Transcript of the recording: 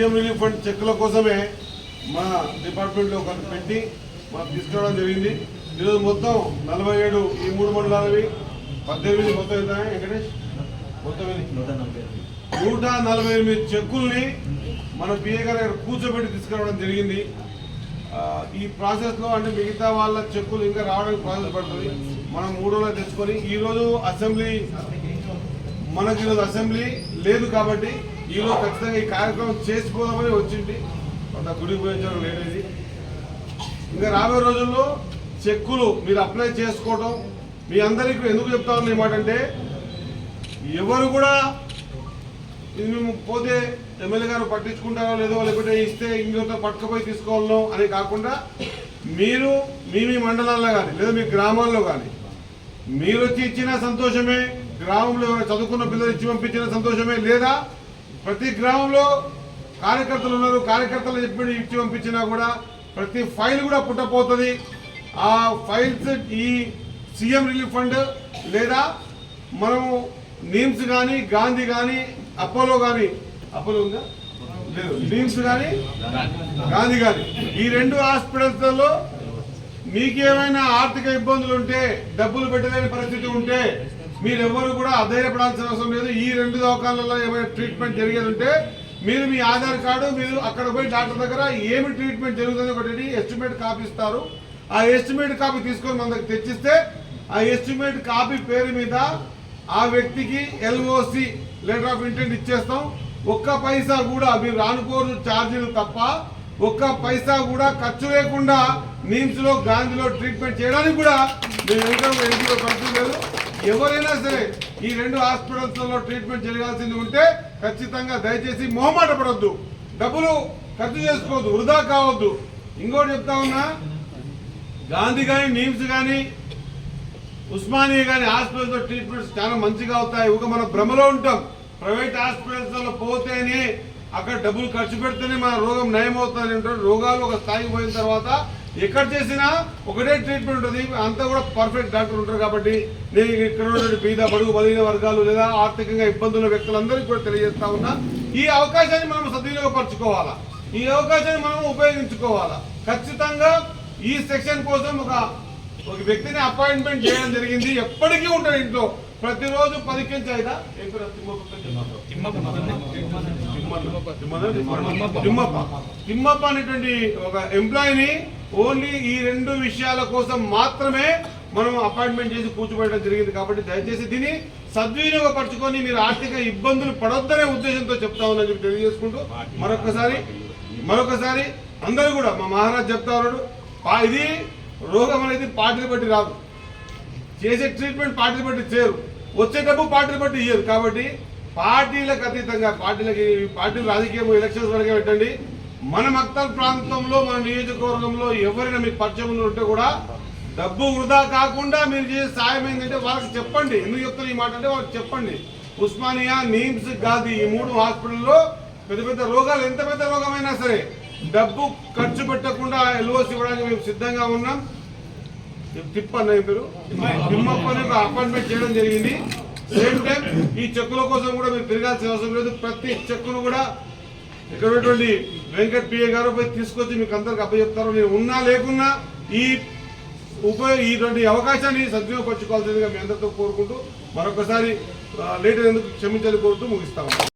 CM relief fund చెక్కుల కోసమే మా డిపార్ట్మెంట్లో ఒకరిని పెట్టి మాకు తీసుకురావడం జరిగింది. ఈరోజు మొత్తం నలభై ఏడు ఈ మూడు మండలాలవి పద్దెనిమిది మొత్తం ఎంత వెంకటేష్ మొత్తం? నూట నలభై ఎనిమిది. చెక్కుల్ని మన పిఏ గారి దగ్గర కూర్చోబెట్టి తీసుకురావడం జరిగింది. ఈ ప్రాసెస్లో అంటే మిగతా వాళ్ళ చెక్కులు ఇంకా రావడానికి ప్రాసెస్ పడుతుంది. మనం మూడు రోజులు తెచ్చుకొని ఈరోజు అసెంబ్లీ మనకి ఈరోజు అసెంబ్లీ లేదు కాబట్టి ఈలో ఖచ్చితంగా ఈ కార్యక్రమం చేసిపోదామని వచ్చింది. కొంత గుడికి పోయించడం లేనిది. ఇంకా రాబోయే రోజుల్లో చెక్కులు మీరు అప్లై చేసుకోవడం మీ అందరికీ ఎందుకు చెప్తా ఉన్న మాట అంటే ఎవరు కూడా మేము పోతే ఎమ్మెల్యే గారు పట్టించుకుంటారో లేదో లేకపోతే ఇస్తే ఇంకొక పట్టుకుపోయి తీసుకోవాలనో అని కాకుండా మీరు మీ మీ మండలాల్లో కానీ లేదా మీ గ్రామాల్లో కానీ మీరు వచ్చి ఇచ్చిన సంతోషమే గ్రామంలో ఎవరైనా చదువుకున్న పిల్లలు ఇచ్చి పంపించిన సంతోషమే లేదా ప్రతి గ్రామంలో కార్యకర్తలు ఉన్నారు. కార్యకర్తలు చెప్పి ఇచ్చి పంపించినా కూడా ప్రతి ఫైల్ కూడా పుట్టపోతుంది. ఆ ఫైల్స్ ఈ సీఎం రిలీఫ్ ఫండ్ లేదా మనము నీమ్స్ కానీ గాంధీ కానీ అపోలో కానీ అపోలో ఉందా? లేదు నీమ్స్ కానీ గాంధీ కానీ ఈ రెండు హాస్పిటల్స్లో మీకేమైనా ఆర్థిక ఇబ్బందులు ఉంటే డబ్బులు పెట్టలేని పరిస్థితి ఉంటే మీరెవ్వరు కూడా అధైర్యపడాల్సిన అవసరం లేదు. ఈ రెండు దవాఖానాలలో ఏమైనా ట్రీట్మెంట్ జరిగేదంటే మీరు మీ ఆధార్ కార్డు మీరు అక్కడ పోయి డాక్టర్ దగ్గర ఏమి ట్రీట్మెంట్ జరుగుతుంది ఒకటి ఎస్టిమేట్ కాపీ ఇస్తారు. ఆ ఎస్టిమేట్ కాపీ తీసుకొని మన దగ్గర తెచ్చిస్తే ఆ ఎస్టిమేట్ కాపీ పేరు మీద ఆ వ్యక్తికి ఎల్ఓసి లెటర్ ఆఫ్ ఇంటెంట్ ఇచ్చేస్తాం. ఒక్క పైసా కూడా మీరు రానుకోరు ఛార్జీలు తప్ప ఒక్క పైసా కూడా ఖర్చు లేకుండా నీమ్స్లో గాంధీలో ట్రీట్మెంట్ చేయడానికి కూడా మేము వెనుక వెనుకలో ఖర్చు లేదు ఎవరైనా సరే ఈ రెండు హాస్పిటల్స్లలో ట్రీట్మెంట్ జరగాల్సింది ఉంటే ఖచ్చితంగా దయచేసి మొహమాట పడొద్దు. డబ్బులు ఖర్చు చేసుకోవద్దు వృధా కావద్దు. ఇంకోటి చెప్తా ఉన్నా గాంధీ కానీ నీమ్స్ కానీ ఉస్మానియా కానీ హాస్పిటల్స్లో ట్రీట్మెంట్స్ చాలా మంచిగా అవుతాయి. ఒక మనం భ్రమలో ఉంటాం. ప్రైవేట్ హాస్పిటల్స్లో పోతేనే అక్కడ డబ్బులు ఖర్చు పెడితేనే మన రోగం నయం అవుతుంది రోగాలు ఒక స్థాయికి పోయిన తర్వాత ఎక్కడ చేసినా ఒకటే ట్రీట్మెంట్ ఉంటుంది. అంతా కూడా పర్ఫెక్ట్ డాక్టర్ ఉంటారు కాబట్టి నేను ఇక్కడ ఉన్నటువంటి బీద బడుగు బలిగిన వర్గాలు లేదా ఆర్థికంగా ఇబ్బందుల వ్యక్తులందరికీ కూడా తెలియజేస్తా ఉన్నా ఈ అవకాశాన్ని మనం సద్వినియోగపరచుకోవాలా? ఈ అవకాశాన్ని మనం ఉపయోగించుకోవాలా? ఖచ్చితంగా ఈ సెక్షన్ కోసం ఒక ఒక వ్యక్తిని అపాయింట్మెంట్ చేయడం జరిగింది. ఎప్పటికీ ఉంటాడు ఇంట్లో. ప్రతిరోజు పదికించి అయినా? తిమ్మప్ప. తిమ్మప్ప. అనేటువంటి ఒక ఎంప్లాయీని ఓన్లీ ఈ రెండు విషయాల కోసం మాత్రమే మనం అపాయింట్మెంట్ చేసి కూర్చోబెట్టడం జరిగింది కాబట్టి దయచేసి దీన్ని సద్వినియోగపరచుకొని మీరు ఆర్థిక ఇబ్బందులు పడొద్దనే ఉద్దేశంతో చెప్తా ఉన్నాను చెప్పి తెలియజేసుకుంటూ మరొకసారి మరొకసారి అందరూ కూడా మా మహారాజ్ చెప్తా ఉన్నాడు. ఇది రోగం అనేది పార్టీని బట్టి రాదు. చేసే ట్రీట్మెంట్ పార్టీని బట్టి చేయరు. వచ్చే డబ్బు పార్టీని బట్టి ఇయ్యరు. కాబట్టి పార్టీలకు అతీతంగా పార్టీలకి పార్టీలు రాజకీయం ఎలక్షన్స్ వరకే పెట్టండి. మన మక్తల్ ప్రాంతంలో మన నియోజకవర్గంలో ఎవరైనా మీకు పరిచయం ఉంటే కూడా డబ్బు వృధా కాకుండా మీరు చేసే సాయం ఏంటంటే వాళ్ళకి చెప్పండి. ఎందుకు చెప్తారు ఈ మాట అంటే వాళ్ళకి చెప్పండి. ఉస్మానియా నీమ్స్ గాది ఈ మూడు హాస్పిటల్లో పెద్ద పెద్ద రోగాలు ఎంత పెద్ద రోగమైనా సరే డబ్బు ఖర్చు పెట్టకుండా ఎల్ఓసి ఇవ్వడానికి మేము సిద్ధంగా ఉన్నాం. తిప్ప అన్నయ్య పేరు? తిమ్మప్ప అపాయింట్మెంట్ చేయడం జరిగింది. సేమ్ టైం ఈ చెక్కుల కోసం కూడా మీరు తిరగాల్సిన అవసరం లేదు. ప్రతి చెక్కును కూడా ఇక్కడ ఉన్నటువంటి వెంకట్ పిఏ గారు పోయి తీసుకొచ్చి మీకు అందరికి అప్పచెప్తారు. నేను ఉన్నా లేకున్నా ఈ ఉపయోగ ఇటువంటి అవకాశాన్ని సద్వినియోగపరచుకోవాల్సిందిగా మీ అందరితో కోరుకుంటూ మరొకసారి లేట్ ఎందుకు క్షమించాలి కోరుతూ ముగిస్తాము